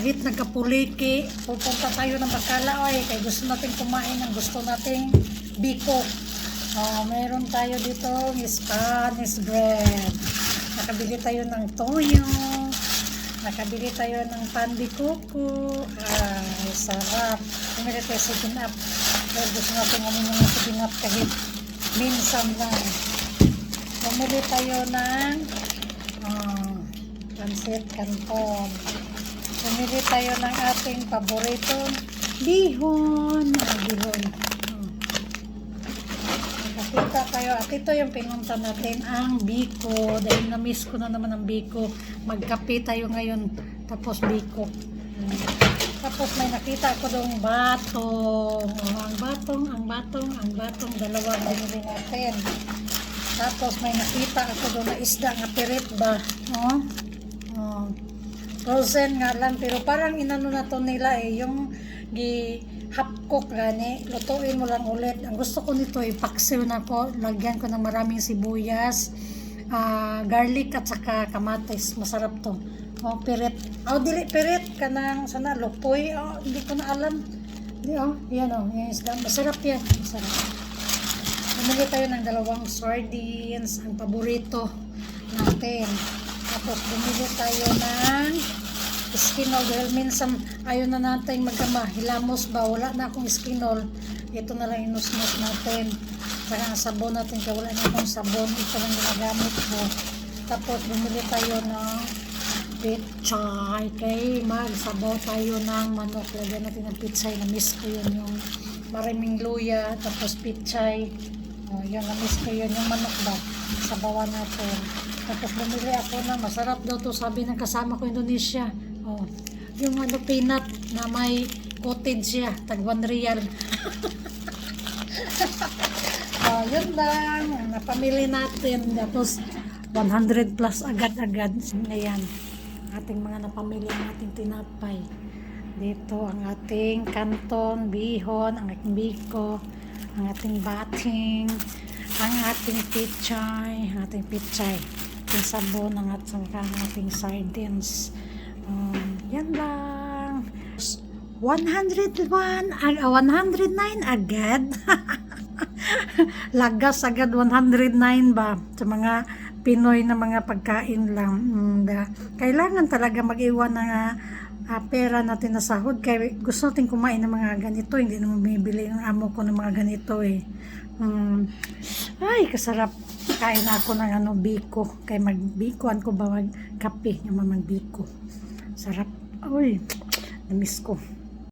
Kahit nagkapuliki, pupunta tayo ng Bacala oy, kaya gusto natin kumain ng gusto nating biko. Oh, meron tayo dito Spanish bread. Nakabili tayo ng toyo. Nakabili tayo ng pan de coco. Ay, sarap. Bumili tayo sa ginap. Pero gusto natin uminom ng sa ginap kahit minsan lang. Bumili tayo ng ah, pansit canton. Bumili tayo ng ating paboritong bihon. Ay, bihon. Hmm. Nakita kayo. At ito yung pinunta natin, ang Biko. Dahil na-miss ko na naman ang Biko. Magkape tayo ngayon. Tapos Biko. Hmm. Tapos may nakita ako doong batong. Oh, ang batong, ang batong, ang batong. Dalawang binili natin. Tapos may nakita ako doon na isda nga pirit ba. Oh. Oh. Frozen nga lang. Pero parang inano na to nila eh. Yung gi half cook gani. Lutuin mo lang ulit. Ang gusto ko nito eh. Paksiw na ko. Lagyan ko ng maraming sibuyas. ah, garlic at saka kamatis. Masarap to. Oh, pirit. Oh, dili pirit. Kanang sana lupoy. Oh, hindi ko na alam. Di, oh, yan oh. Yan. Masarap yan. Masarap. Bumili tayo ng dalawang sardines, ang paborito natin. Tapos bumili tayo ng skinol dahil minsan ayaw na natin magkama. Hilamos ba? Wala na akong skinol. Ito na lang inusnos natin. Saka ang sabon natin kaya wala na akong sabon. Ito lang ginagamit ko. Tapos bumili tayo ng pichay. Kay magsabaw tayo ng manok. Lagyan natin ng pichay. Na-miss ko yun yung maraming luya. Tapos pichay. O, yun, na-miss ko yun. Yung manok ba? Sabawan natin. Tapos bumili ako na masarap daw to sabi ng kasama ko Indonesia. Oh, yung ano peanut na may cottage siya, tag 1 real. oh, yun lang. Napamili natin. Tapos 100 plus agad-agad. Ayan. Ating mga napamili nating tinapay. Dito ang ating kanton, bihon, ang ating biko, ang ating bating, ang ating pichay, ang ating pichay, ating sabon, ang ating, ang ating sardines. Um, yan lang. 101, ag- ah, 109 agad. Lagas agad 109 ba sa mga Pinoy na mga pagkain lang. Mm. Kailangan talaga mag-iwan ng ah, ah, pera natin na sahod kaya gusto natin kumain ng mga ganito. Hindi naman bumibili ng amo ko ng mga ganito eh. Mm, ay kasarap. Kain ako ng ano biko. Kaya magbikuan ko ba magkape? Yung mga magbiko. Sarap. Uy namiss ko